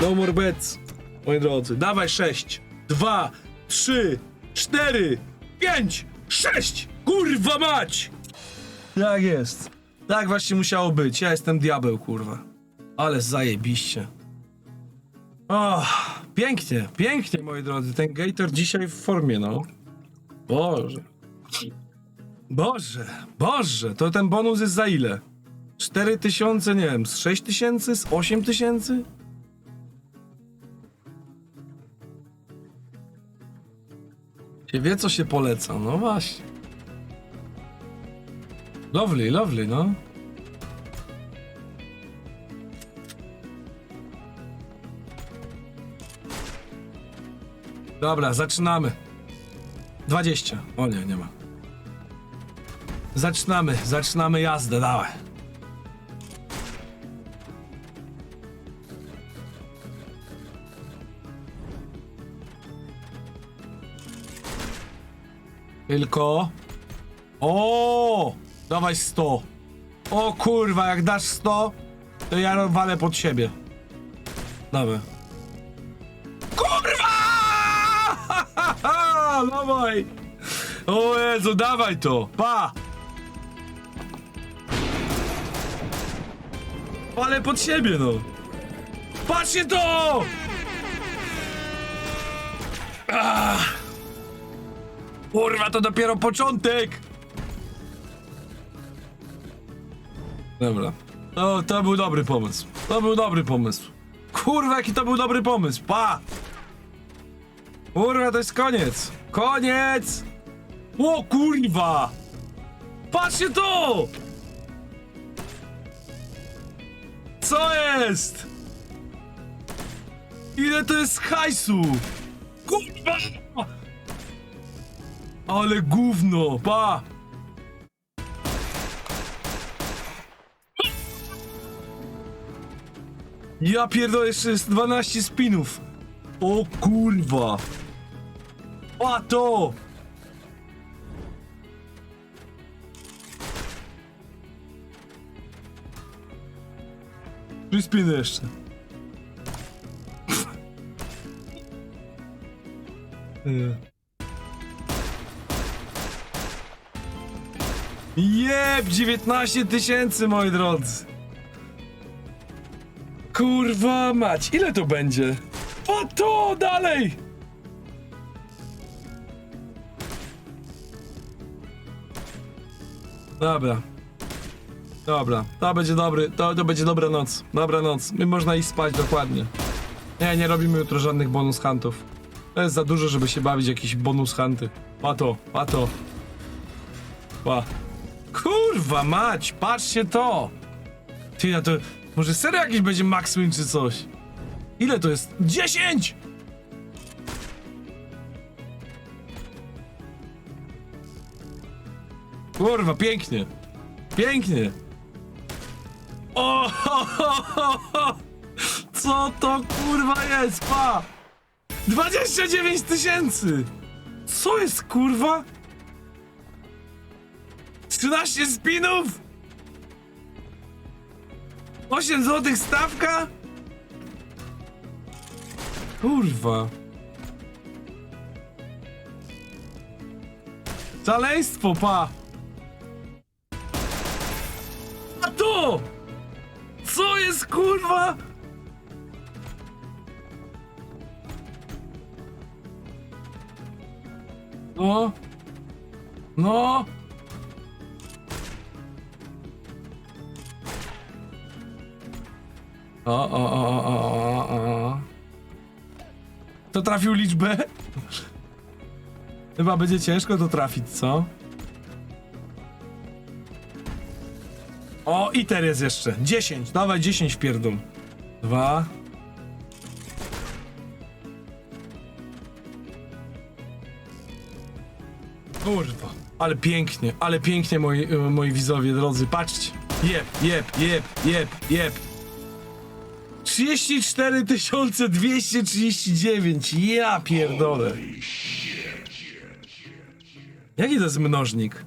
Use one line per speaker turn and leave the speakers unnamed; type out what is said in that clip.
No more bets, moi drodzy. Dawaj 6, 2, 3, 4, 5, 6! Kurwa mać! Tak jest. Tak właśnie musiało być. Ja jestem diabeł, kurwa. Ale zajebiście. O, pięknie, pięknie, moi drodzy. Ten Gator dzisiaj w formie, no. Boże. Boże, Boże, to ten bonus jest za ile? 4 tysiące, nie wiem, z 6 tysięcy, z 8 Się wie, co się poleca, no właśnie. Lovely, lovely, no. Dobra, zaczynamy. 20. O nie, nie ma. Zaczynamy, zaczynamy jazdę, dawaj. Tylko. O! Dawaj 100. O kurwa, jak dasz 100, to ja walę pod siebie. Dawaj. Kurwa! Dawaj! O Jezu, dawaj to! Pa! Walę pod siebie, no! Patrzcie to! Ah! Kurwa, to dopiero początek! Dobra. To, to był dobry pomysł. To był dobry pomysł. Kurwa, jaki to był dobry pomysł. Pa! Kurwa, to jest koniec. Koniec! O kurwa! Patrzcie to! Co jest? Ile to jest hajsu? Kurwa! Ale gówno, pa! Ja pierdolę, jeszcze jest 12 spinów. O kurwa. Pa to! Trzy spiny jeszcze. Nie. Jeb, 19 tysięcy, moi drodzy. Kurwa mać, ile to będzie? O to dalej! Dobra. Dobra, to będzie dobry, to, to będzie dobra noc. Dobra noc. My można iść spać dokładnie. Nie, nie robimy jutro żadnych bonus huntów. To jest za dużo, żeby się bawić jakieś bonus hunty. Pato, pato. Pa. Kurwa mać, patrzcie to! Ty, ja to... Może serio jakiś będzie max win czy coś? Ile to jest? 10! Kurwa, pięknie. Pięknie. O, ho, ho, ho, ho. Co to kurwa jest, pa? 29 tysięcy! Co jest kurwa? 13 spinów? 8 złotych stawka? Kurwa. Szaleństwo, pa! A to! Co jest kurwa? No. No. O, o, o, o, o. To trafił liczbę? Chyba będzie ciężko to trafić, co? O, iter jest jeszcze. 10. Dawaj 10 w pierdol. Dwa. Kurwa. Ale pięknie, ale pięknie moi, moi widzowie drodzy. Patrzcie. Jeb, jeb, jeb, jeb, jeb. 34 239. Ja pierdolę. Jaki to jest mnożnik?